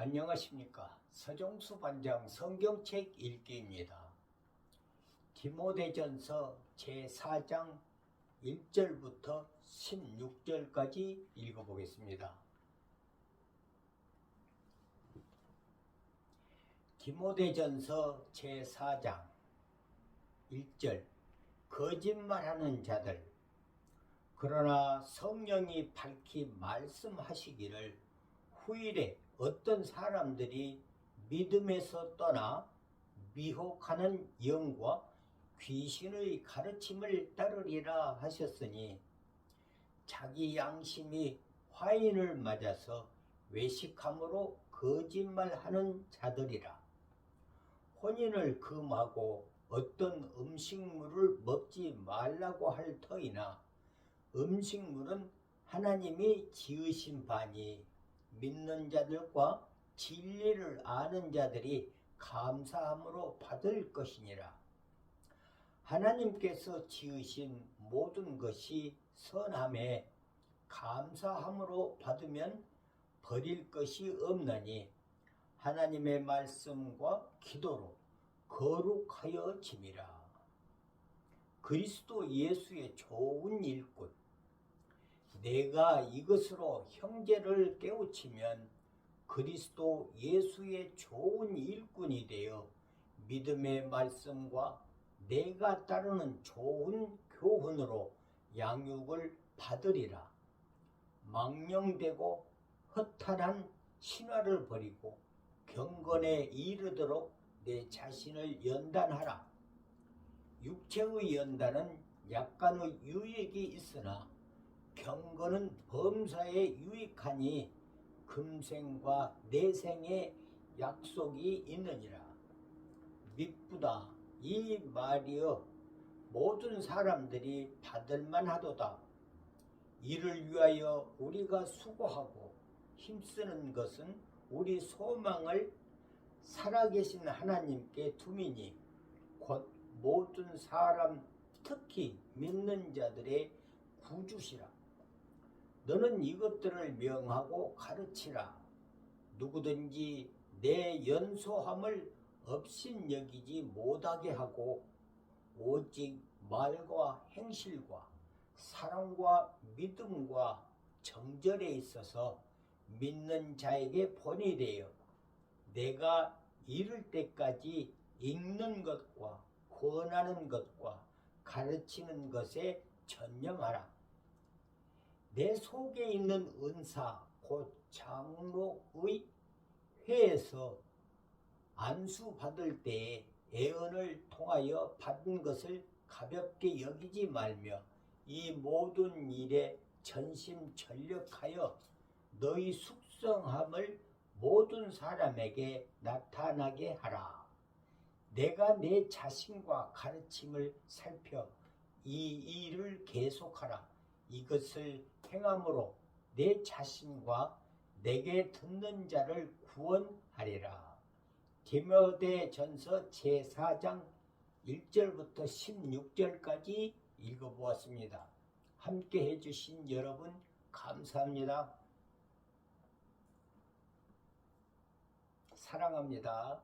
안녕하십니까. 서정수 반장 성경책 읽기입니다. 디모데전서 제4장 1절부터 16절까지 읽어보겠습니다. 디모데전서 제4장 1절 거짓말하는 자들 그러나 성령이 밝히 말씀하시기를 후일에 어떤 사람들이 믿음에서 떠나 미혹하는 영과 귀신의 가르침을 따르리라 하셨으니 자기 양심이 화인을 맞아서 외식함으로 거짓말하는 자들이라. 혼인을 금하고 어떤 음식물을 먹지 말라고 할 터이나 음식물은 하나님이 지으신 바니 믿는 자들과 진리를 아는 자들이 감사함으로 받을 것이니라. 하나님께서 지으신 모든 것이 선함에 감사함으로 받으면 버릴 것이 없나니 하나님의 말씀과 기도로 거룩하여 짐이라. 그리스도 예수의 좋은 일꾼 내가 이것으로 형제를 깨우치면 그리스도 예수의 좋은 일꾼이 되어 믿음의 말씀과 내가 따르는 좋은 교훈으로 양육을 받으리라. 망령되고 허탈한 신화를 버리고 경건에 이르도록 내 자신을 연단하라. 육체의 연단은 약간의 유익이 있으나 경건은 범사에 유익하니 금생과 내생에 약속이 있느니라. 미쁘다 이 말이여 모든 사람들이 받을만 하도다. 이를 위하여 우리가 수고하고 힘쓰는 것은 우리 소망을 살아계신 하나님께 두미니 곧 모든 사람 특히 믿는 자들의 구주시라. 너는 이것들을 명하고 가르치라. 누구든지 내 연소함을 없인 여기지 못하게 하고 오직 말과 행실과 사랑과 믿음과 정절에 있어서 믿는 자에게 본이 되어 내가 이를 때까지 읽는 것과 권하는 것과 가르치는 것에 전념하라. 내 속에 있는 은사 곧 장로의 회에서 안수 받을 때에 애언을 통하여 받은 것을 가볍게 여기지 말며 이 모든 일에 전심전력하여 너희 숙성함을 모든 사람에게 나타나게 하라. 내가 내 자신과 가르침을 살펴 이 일을 계속하라. 이것을 행함으로 내 자신과 내게 듣는 자를 구원하리라. 디모데 전서 제4장 1절부터 16절까지 읽어보았습니다. 함께 해주신 여러분 감사합니다. 사랑합니다.